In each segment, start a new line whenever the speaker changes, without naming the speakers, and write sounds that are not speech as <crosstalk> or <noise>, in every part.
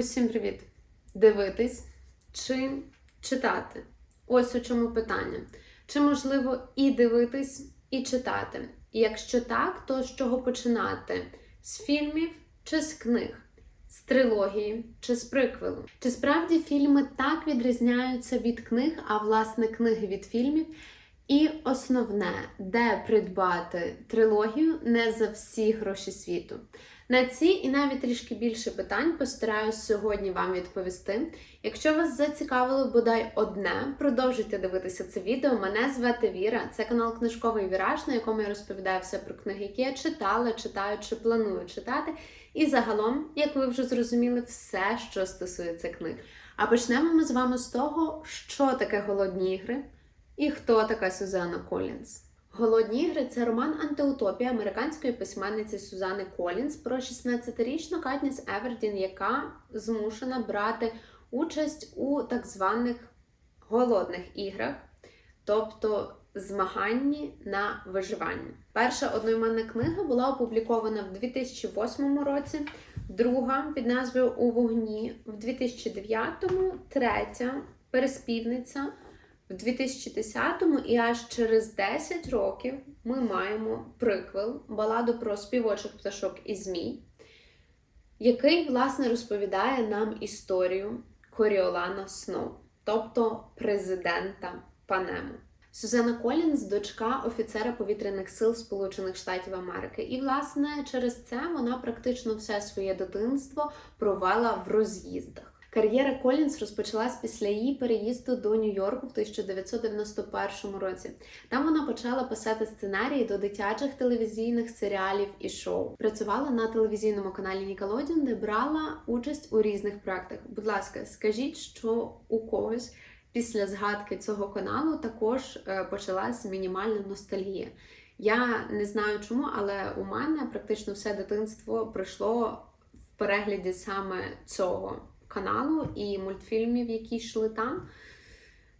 Усім привіт! Дивитись чи читати? Ось у чому питання. Чи можливо і дивитись, і читати? Якщо так, то з чого починати? З фільмів чи з книг? З трилогії чи з приквелу? Чи справді фільми так відрізняються від книг, а власне книги від фільмів? І основне, де придбати трилогію не за всі гроші світу. На ці і навіть трішки більше питань постараюсь сьогодні вам відповісти. Якщо вас зацікавило бодай одне, продовжуйте дивитися це відео. Мене звати Віра. Це канал Книжковий Віраж, на якому я розповідаю все про книги, які я читала, читаю чи планую читати. І загалом, як ви вже зрозуміли, все, що стосується книг. А почнемо ми з вами з того, що таке голодні ігри і хто така Сюзанна Колінс. Голодні ігри це роман антиутопія американської письменниці Сюзани Колінс про 16-річну Катніс Евердін, яка змушена брати участь у так званих голодних іграх, тобто змаганні на виживання. Перша одноіменна книга була опублікована в 2008 році, друга під назвою У вогні в 2009, третя переспівниця в 2010-му і аж через 10 років ми маємо приквел баладу про співочих пташок і змій, який, власне, розповідає нам історію Коріолана Сноу, тобто президента Панему. Сюзанна Колінс, дочка офіцера повітряних сил Сполучених Штатів Америки. І, власне, через це вона практично все своє дитинство провела в роз'їздах. Кар'єра Колінс розпочалась після її переїзду до Нью-Йорку в 1991 році. Там вона почала писати сценарії до дитячих телевізійних серіалів і шоу. Працювала на телевізійному каналі Nickelodeon, де брала участь у різних проектах. Будь ласка, скажіть, що у когось після згадки цього каналу також е, почалась мінімальна ностальгія. Я не знаю чому, але у мене практично все дитинство пройшло в перегляді саме цього каналу і мультфільмів, які йшли там.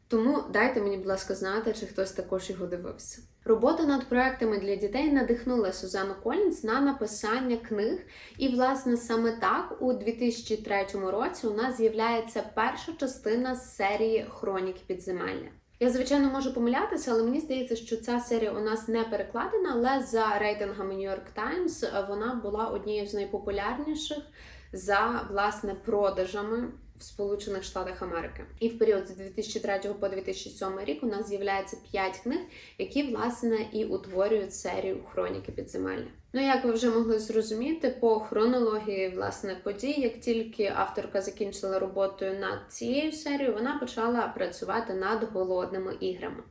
Тому дайте мені, будь ласка, знати, чи хтось також його дивився. Робота над проектами для дітей надихнула Сузану Колінс на написання книг. І, власне, саме так у 2003 році у нас з'являється перша частина з серії Хроніки підземелля. Я, звичайно, можу помилятися, але мені здається, що ця серія у нас не перекладена, але за рейтингами New York Times вона була однією з найпопулярніших за власне продажами в Сполучених Штатах Америки. І в період з 2003 по 2007 рік у нас з'являється 5 книг, які власне і утворюють серію Хроніки підземелля. Ну, як ви вже могли зрозуміти, по хронології власне подій, як тільки авторка закінчила роботою над цією серією, вона почала працювати над голодними іграми.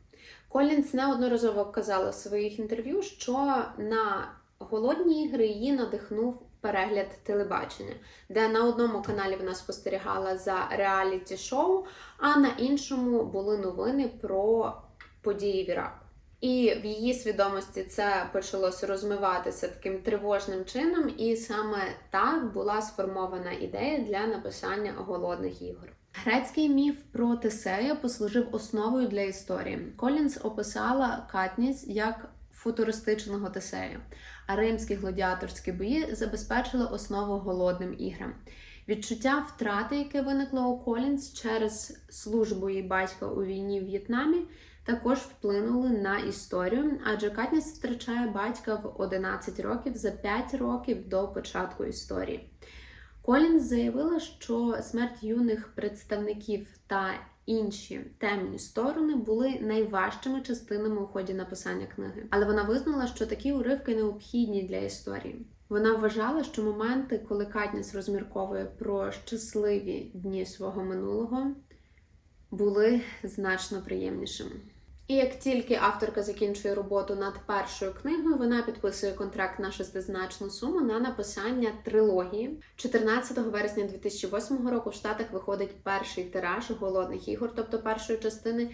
Колінс неодноразово казала в своїх інтерв'ю, що на голодні ігри її надихнув перегляд телебачення, де на одному каналі вона спостерігала за реаліті-шоу, а на іншому були новини про події в Іраку. І в її свідомості це почалося розмиватися таким тривожним чином, і саме так була сформована ідея для написання голодних ігор. Грецький міф про Тесея послужив основою для історії. Колінс описала Катніс як футуристичного Тесея, а римські гладіаторські бої забезпечили основу голодним іграм. Відчуття втрати, яке виникло у Колінс через службу її батька у війні в В'єтнамі, також вплинули на історію, адже Катніс втрачає батька в 11 років за 5 років до початку історії. Колінс заявила, що смерть юних представників та інші темні сторони були найважчими частинами у ході написання книги. Але вона визнала, що такі уривки необхідні для історії. Вона вважала, що моменти, коли Катніс розмірковує про щасливі дні свого минулого, були значно приємнішими. І як тільки авторка закінчує роботу над першою книгою, вона підписує контракт на шестизначну суму на написання трилогії. 14 вересня 2008 року в Штатах виходить перший тираж голодних ігор, тобто першої частини.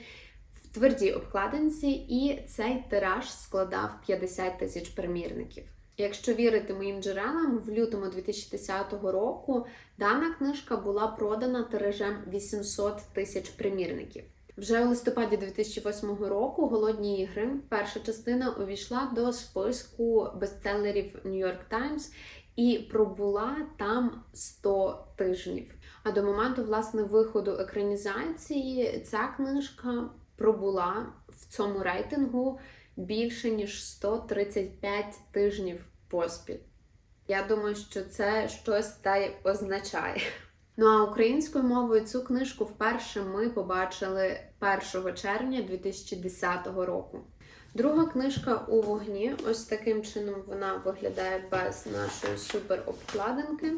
Твердій обкладинці, і цей тираж складав 50 тисяч примірників. Якщо вірити моїм джерелам, в лютому 2010 року дана книжка була продана тиражем 800 тисяч примірників. Вже у листопаді 2008 року Голодні ігри перша частина увійшла до списку бестселерів York Times і пробула там 100 тижнів. А до моменту власне виходу екранізації ця книжка пробула в цьому рейтингу більше ніж 135 тижнів поспіль. Я думаю, що це щось та й означає. Ну а українською мовою цю книжку вперше ми побачили 1 червня 2010 року. Друга книжка у вогні. Ось таким чином вона виглядає без нашої супер обкладинки.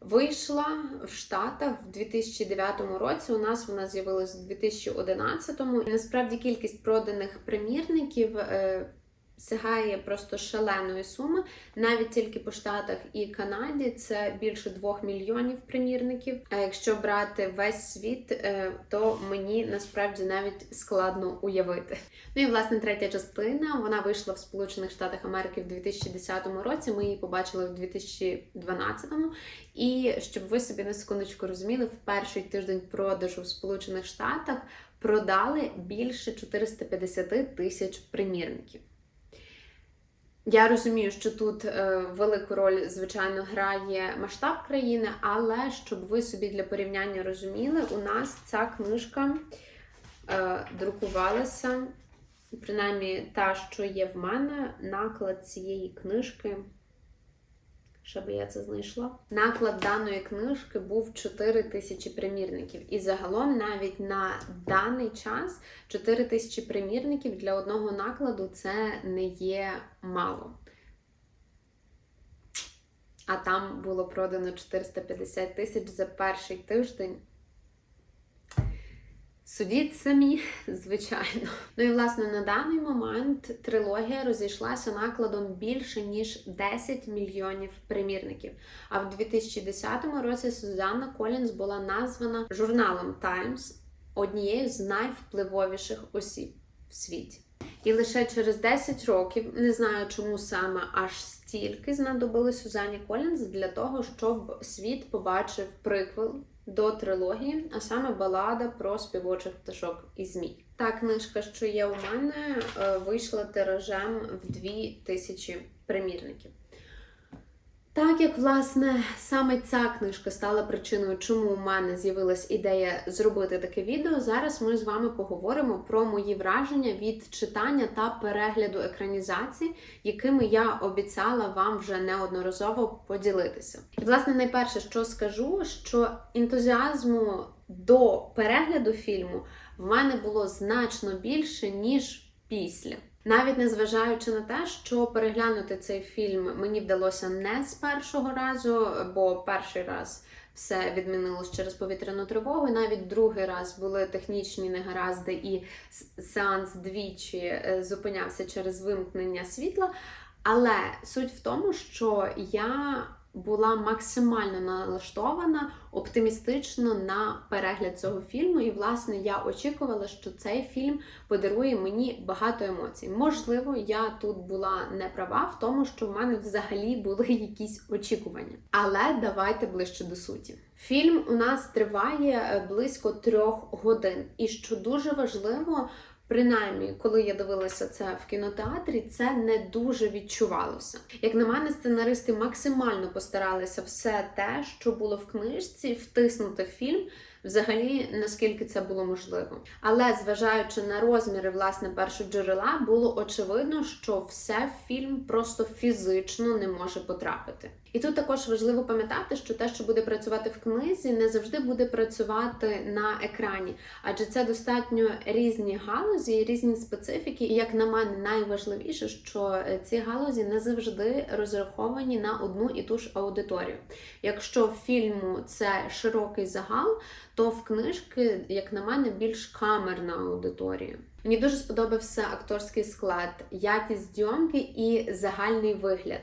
Вийшла в Штатах в 2009 році. У нас вона з'явилась в 2011. І насправді кількість проданих примірників е, сягає просто шаленої суми. Навіть тільки по Штатах і Канаді це більше 2 мільйонів примірників. А якщо брати весь світ, е, то мені насправді навіть складно уявити. Ну і власне третя частина вона вийшла в Сполучених Штатах Америки в 2010 році. Ми її побачили в 2012. І щоб ви собі на секундочку розуміли, в перший тиждень продажу в Сполучених Штатах продали більше 450 тисяч примірників. Я розумію, що тут е, велику роль, звичайно, грає масштаб країни, але щоб ви собі для порівняння розуміли, у нас ця книжка е, друкувалася, принаймні та, що є в мене, наклад цієї книжки. Щоб я це знайшла. Наклад даної книжки був 4 тисячі примірників. І загалом навіть на даний час 4 тисячі примірників для одного накладу це не є мало. А там було продано 450 тисяч за перший тиждень. Судіть самі, <laughs> звичайно. Ну і власне на даний момент трилогія розійшлася накладом більше ніж 10 мільйонів примірників. А в 2010 році Сюзанна Колінз була названа журналом Times однією з найвпливовіших осіб в світі. І лише через 10 років, не знаю чому саме аж стільки знадобилось Сюзанні Колінз для того, щоб світ побачив приквел до трилогії, а саме балада про співочих пташок і змій. Та книжка, що є у мене, е, вийшла тиражем в 2000 примірників. Так як, власне, саме ця книжка стала причиною, чому у мене з'явилась ідея зробити таке відео, зараз ми з вами поговоримо про мої враження від читання та перегляду екранізацій, якими я обіцяла вам вже неодноразово поділитися. І, власне, найперше, що скажу, що ентузіазму до перегляду фільму в мене було значно більше, ніж після. Навіть незважаючи на те, що переглянути цей фільм мені вдалося не з першого разу, бо перший раз все відмінилось через повітряну тривогу. Навіть другий раз були технічні негаразди, і сеанс двічі е, зупинявся через вимкнення світла. Але суть в тому, що я була максимально налаштована оптимістично на перегляд цього фільму. І, власне, я очікувала, що цей фільм подарує мені багато емоцій. Можливо, я тут була не права в тому, що в мене взагалі були <laughs> якісь очікування. Але давайте ближче до суті. Фільм у нас триває е, близько трьох годин, і що дуже важливо. Принаймні, коли я дивилася це в кінотеатрі, це не дуже відчувалося. Як на мене, сценаристи максимально постаралися все те, що було в книжці, втиснути в фільм. Взагалі, наскільки це було можливо. Але зважаючи на розміри власне першого джерела, було очевидно, що все в фільм просто фізично не може потрапити. І тут також важливо пам'ятати, що те, що буде працювати в книзі, не завжди буде працювати на екрані, адже це достатньо різні галузі, різні специфіки. І як на мене, найважливіше, що ці галузі не завжди розраховані на одну і ту ж аудиторію. Якщо в фільму це широкий загал, то в книжки, як на мене, більш камерна аудиторія. Мені дуже сподобався акторський склад, якість зйомки і загальний вигляд.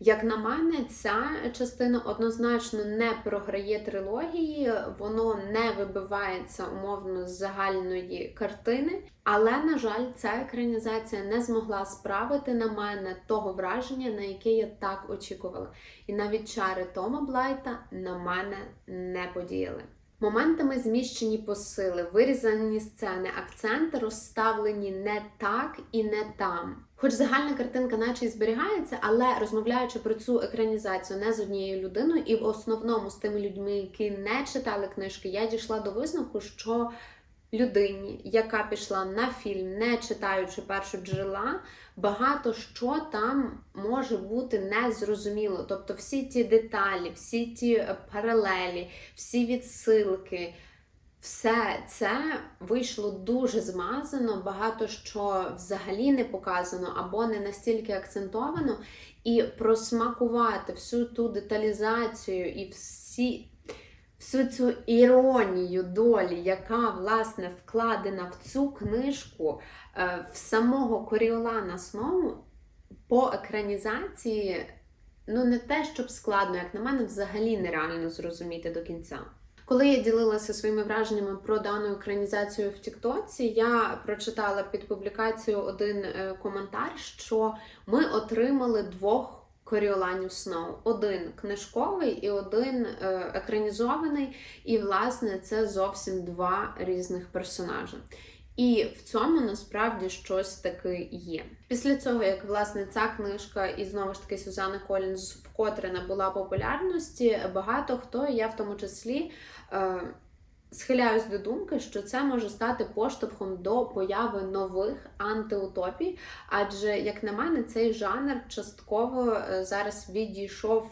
Як на мене, ця частина однозначно не програє трилогії, воно не вибивається умовно з загальної картини. Але, на жаль, ця екранізація не змогла справити на мене того враження, на яке я так очікувала. І навіть чари Тома Блайта на мене не подіяли. Моментами зміщені посили, вирізані сцени, акценти розставлені не так і не там. Хоч загальна картинка наче і зберігається, але розмовляючи про цю екранізацію не з однією людиною, і в основному з тими людьми, які не читали книжки, я дійшла до висновку, що людині, яка пішла на фільм, не читаючи першу джерела, багато що там може бути незрозуміло. Тобто всі ті деталі, всі ті е, паралелі, всі відсилки. Все це вийшло дуже змазано, багато що взагалі не показано або не настільки акцентовано, і просмакувати всю ту деталізацію і всі, всю цю іронію долі, яка власне вкладена в цю книжку е, в самого Коріолана Сноу по екранізації, ну не те, щоб складно, як на мене, взагалі нереально зрозуміти до кінця. Коли я ділилася своїми враженнями про дану екранізацію в Тіктоці, я прочитала під публікацію один е, коментар, що ми отримали двох коріоланів Сноу: один книжковий і один е, екранізований. І, власне, це зовсім два різних персонажі. І в цьому насправді щось таки є. Після цього, як власне ця книжка і знову ж таки Сюзанна Колінз вкотре набула популярності, багато хто, я в тому числі, е, схиляюсь до думки, що це може стати поштовхом до появи нових антиутопій. Адже, як на мене, цей жанр частково е, зараз відійшов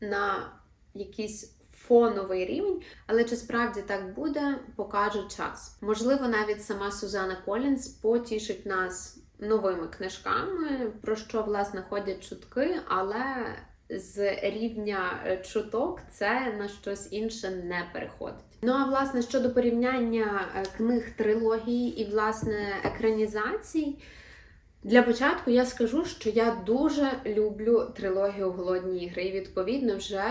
на якийсь фоновий рівень, але чи справді так буде, покаже час. Можливо, навіть сама Сузана Колінс потішить нас новими книжками, про що власне ходять чутки, але з рівня чуток це на щось інше не переходить. Ну а власне щодо порівняння е, книг трилогії і власне екранізацій. Для початку я скажу, що я дуже люблю трилогію Голодні ігри. І відповідно вже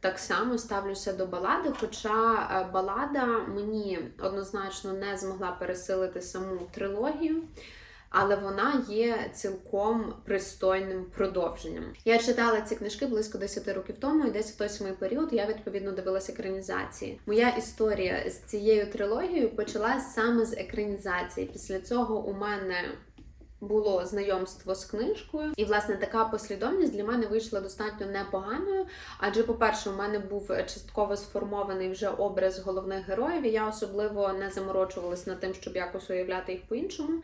так само ставлюся до балади. Хоча е, балада мені однозначно не змогла пересилити саму трилогію. Але вона є цілком пристойним продовженням. Я читала ці книжки близько 10 років тому, і десь в той самий період я відповідно дивилася екранізації. Моя історія з цією трилогією почалась саме з екранізації. Після цього у мене було знайомство з книжкою, і власне така послідовність для мене вийшла достатньо непоганою. Адже, по-перше, у мене був частково сформований вже образ головних героїв. і Я особливо не заморочувалась над тим, щоб якось уявляти їх по-іншому.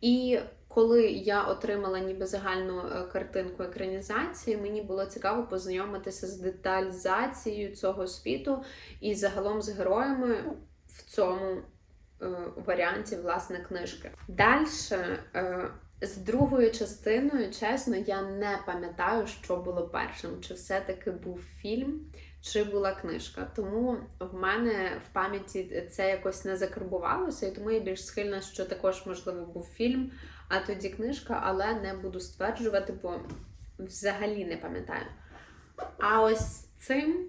І коли я отримала ніби загальну е, картинку екранізації, мені було цікаво познайомитися з деталізацією цього світу і загалом з героями в цьому варіанті власне книжки. Далі. Е, з другою частиною, чесно, я не пам'ятаю, що було першим. Чи все-таки був фільм, чи була книжка. Тому в мене в пам'яті це якось не закарбувалося, і тому я більш схильна, що також, можливо, був фільм, а тоді книжка, але не буду стверджувати, бо взагалі не пам'ятаю. А ось цим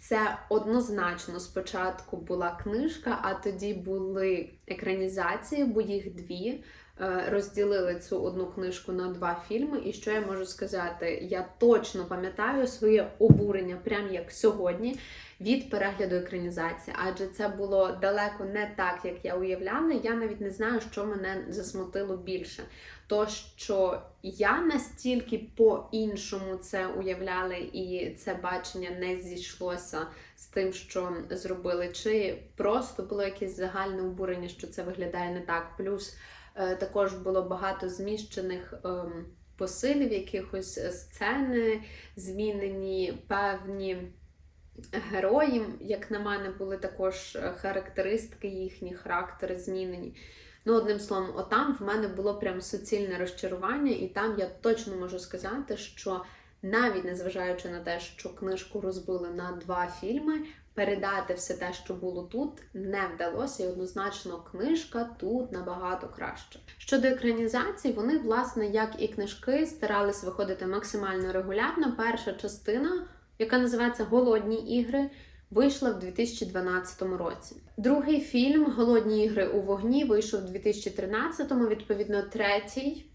це однозначно спочатку була книжка, а тоді були екранізації, бо їх дві. Е, розділили цю одну книжку на два фільми. І що я можу сказати? Я точно пам'ятаю своє обурення, прям як сьогодні, від перегляду екранізації, адже це було далеко не так, як я уявляла. Я навіть не знаю, що мене засмутило більше. То, що я настільки по-іншому це уявляла, і це бачення не зійшлося з тим, що зробили, чи просто було якесь загальне обурення, що це виглядає не так. Плюс Е, також було багато зміщених ем, посилів, якихось е, сцени, змінені певні герої, як на мене, були також е, характеристики їхні, характери змінені. Ну, одним словом, отам в мене було прям суцільне розчарування, і там я точно можу сказати, що навіть незважаючи на те, що книжку розбили на два фільми, передати все те, що було тут, не вдалося, і однозначно книжка тут набагато краще. Щодо екранізації, вони, власне, як і книжки, старались виходити максимально регулярно. Перша частина, яка називається Голодні ігри. Вийшла в 2012 році. Другий фільм Голодні ігри у вогні вийшов у 2013-му, відповідно, третій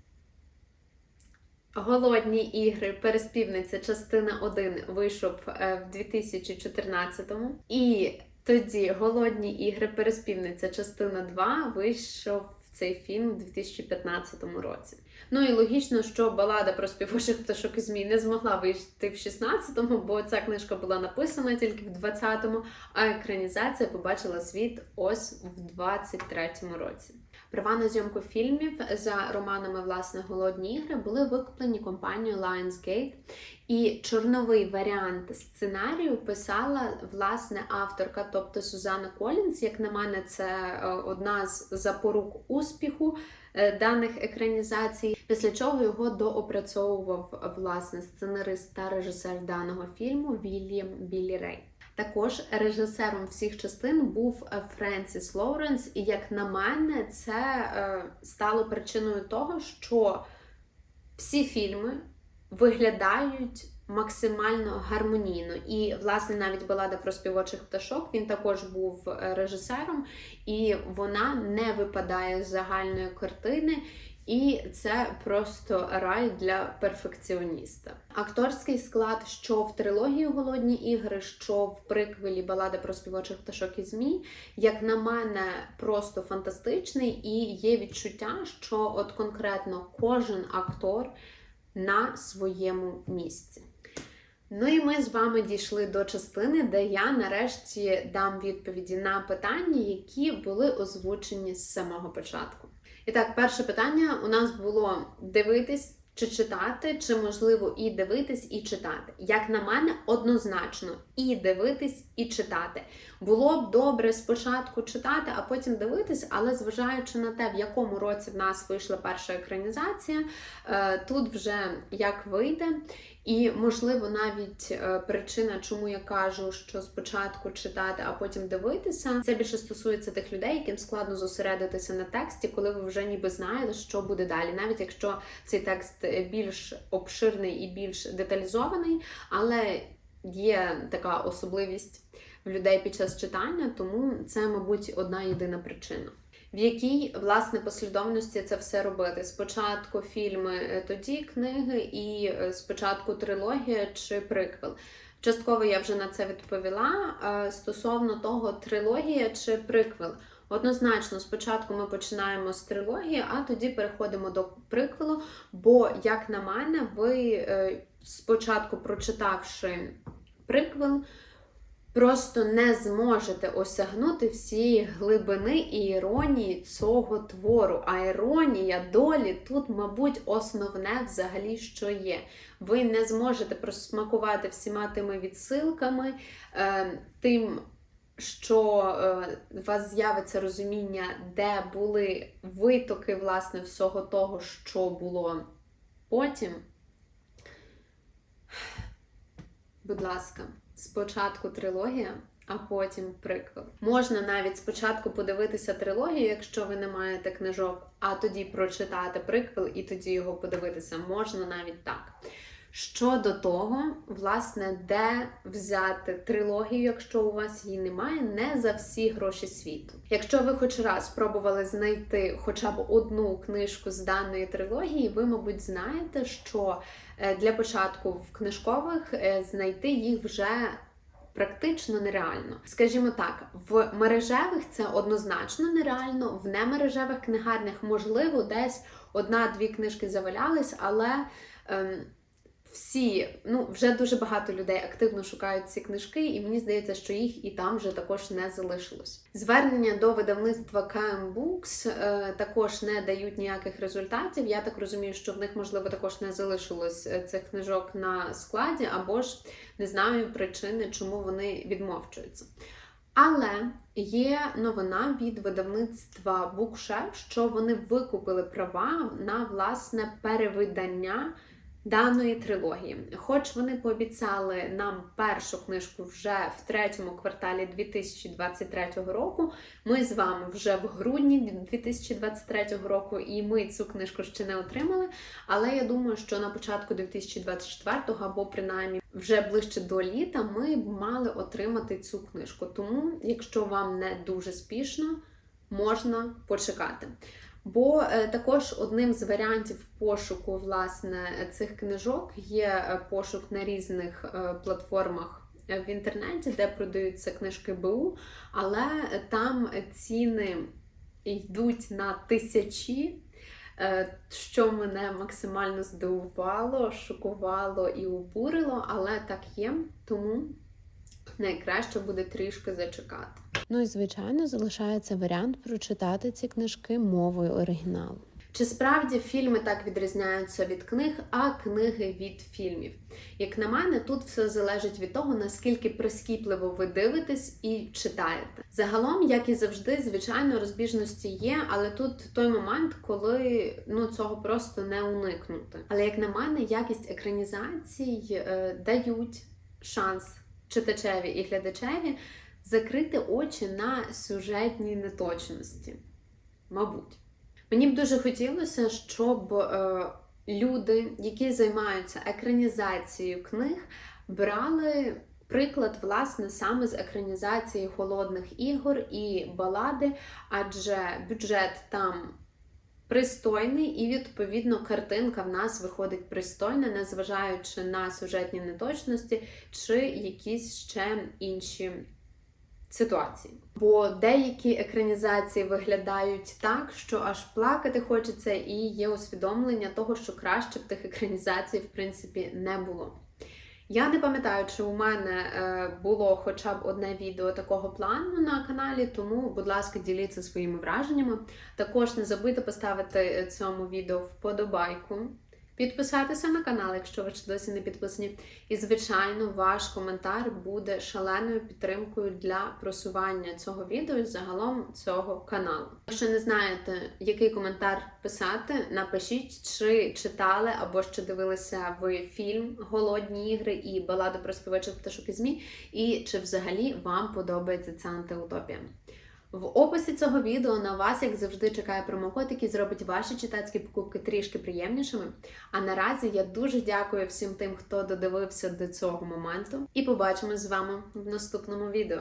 Голодні ігри, переспівниця, частина 1 вийшов е, в 2014-му. І тоді Голодні ігри, переспівниця, частина 2 вийшов в цей фільм у 2015 році. Ну і логічно, що балада про співочих пташок і змій не змогла вийти в 16-му, бо ця книжка була написана тільки в 20-му, а екранізація побачила світ ось в 23-му році. Права на зйомку фільмів за романами власне Голодні ігри були викуплені компанією Lionsgate, і чорновий варіант сценарію писала власне авторка, тобто Сузанна Колінс. Як на мене, це е, одна з запорук успіху е, даних екранізацій. Після чого його доопрацьовував власне сценарист та режисер даного фільму Вільям Біллі Рей. Також режисером всіх частин був е, Френсіс Лоуренс, і як на мене, це е, стало причиною того, що всі фільми виглядають максимально гармонійно. І, власне, навіть балада про співочих пташок він також був е, режисером, і вона не випадає з загальної картини. І це просто рай для перфекціоніста. Акторський склад, що в трилогії Голодні ігри, що в приквелі балади про співочих пташок і змій, як на мене, просто фантастичний, і є відчуття, що от конкретно кожен актор на своєму місці. Ну і ми з вами дійшли до частини, де я нарешті дам відповіді на питання, які були озвучені з самого початку. І так, перше питання. У нас було дивитись чи читати, чи можливо і дивитись, і читати. Як на мене, однозначно і дивитись, і читати. Було б добре спочатку читати, а потім дивитись, але зважаючи на те, в якому році в нас вийшла перша екранізація, е, тут вже як вийде. І, можливо, навіть е, причина, чому я кажу, що спочатку читати, а потім дивитися, це більше стосується тих людей, яким складно зосередитися на тексті, коли ви вже ніби знаєте, що буде далі, навіть якщо цей текст більш обширний і більш деталізований, але є така особливість в людей під час читання, тому це, мабуть, одна єдина причина. В якій власне послідовності це все робити? Спочатку фільми, е, тоді книги, і е, спочатку трилогія чи приквел. Частково я вже на це відповіла. Е, Стосовно того, трилогія чи приквел. Однозначно, спочатку ми починаємо з трилогії, а тоді переходимо до приквелу. Бо, як на мене, ви спочатку прочитавши приквел, просто не зможете осягнути всієї глибини і іронії цього твору. А іронія долі тут, мабуть, основне взагалі, що є. Ви не зможете просмакувати всіма тими відсилками, е, тим. Що е, у вас з'явиться розуміння, де були витоки власне всього того, що було потім. Будь ласка, спочатку трилогія, а потім приквел. Можна навіть спочатку подивитися трилогію, якщо ви не маєте книжок, а тоді прочитати приквел і тоді його подивитися. Можна навіть так. Щодо того, власне, де взяти трилогію, якщо у вас її немає, не за всі гроші світу. Якщо ви хоч раз спробували знайти хоча б одну книжку з даної трилогії, ви, мабуть, знаєте, що е, для початку в книжкових е, знайти їх вже практично нереально. Скажімо так, в мережевих це однозначно нереально, в немережевих книгарнях можливо десь одна-дві книжки завалялись, але. Ем, всі, ну вже дуже багато людей активно шукають ці книжки, і мені здається, що їх і там вже також не залишилось. Звернення до видавництва KM Books е, також не дають ніяких результатів. Я так розумію, що в них можливо також не залишилось е, цих книжок на складі, або ж не знаю причини, чому вони відмовчуються. Але є новина від видавництва Bookshare, що вони викупили права на власне перевидання даної трилогії. Хоч вони пообіцяли нам першу книжку вже в третьому кварталі 2023 року, ми з вами вже в грудні 2023 року, і ми цю книжку ще не отримали. Але я думаю, що на початку 2024 або принаймні вже ближче до літа ми б мали отримати цю книжку. Тому, якщо вам не дуже спішно, можна почекати. Бо е, також одним з варіантів пошуку власне цих книжок є е, пошук на різних е, платформах в інтернеті, де продаються книжки БУ, але там ціни йдуть на тисячі. що мене максимально здивувало, шокувало і обурило, але так є, тому найкраще буде трішки зачекати. Ну і звичайно залишається варіант прочитати ці книжки мовою оригіналу. Чи справді фільми так відрізняються від книг, а книги від фільмів? Як на мене, тут все залежить від того, наскільки прискіпливо ви дивитесь і читаєте. Загалом, як і завжди, звичайно, розбіжності є, але тут той момент, коли ну цього просто не уникнути. Але як на мене, якість екранізацій е, дають шанс читачеві і глядачеві закрити очі на сюжетні неточності. Мабуть. Мені б дуже хотілося, щоб е, люди, які займаються екранізацією книг, брали приклад власне саме з екранізації холодних ігор і балади, адже бюджет там пристойний, і відповідно картинка в нас виходить пристойна, незважаючи на сюжетні неточності чи якісь ще інші ситуації. Бо деякі екранізації виглядають так, що аж плакати хочеться, і є усвідомлення того, що краще б тих екранізацій, в принципі, не було. Я не пам'ятаю, чи у мене е, було хоча б одне відео такого плану на каналі, тому, будь ласка, діліться своїми враженнями. Також не забудьте поставити цьому відео вподобайку, підписатися на канал, якщо ви ще досі не підписані. І, звичайно, ваш коментар буде шаленою підтримкою для просування цього відео і загалом цього каналу. Якщо не знаєте, який коментар писати, напишіть, чи читали або ще дивилися ви фільм Голодні ігри і баладу про співачих пташок і змі, і чи взагалі вам подобається ця антиутопія. В описі цього відео на вас, як завжди, чекає промокод, який зробить ваші читацькі покупки трішки приємнішими. А наразі я дуже дякую всім тим, хто додивився до цього моменту, і побачимось з вами в наступному відео.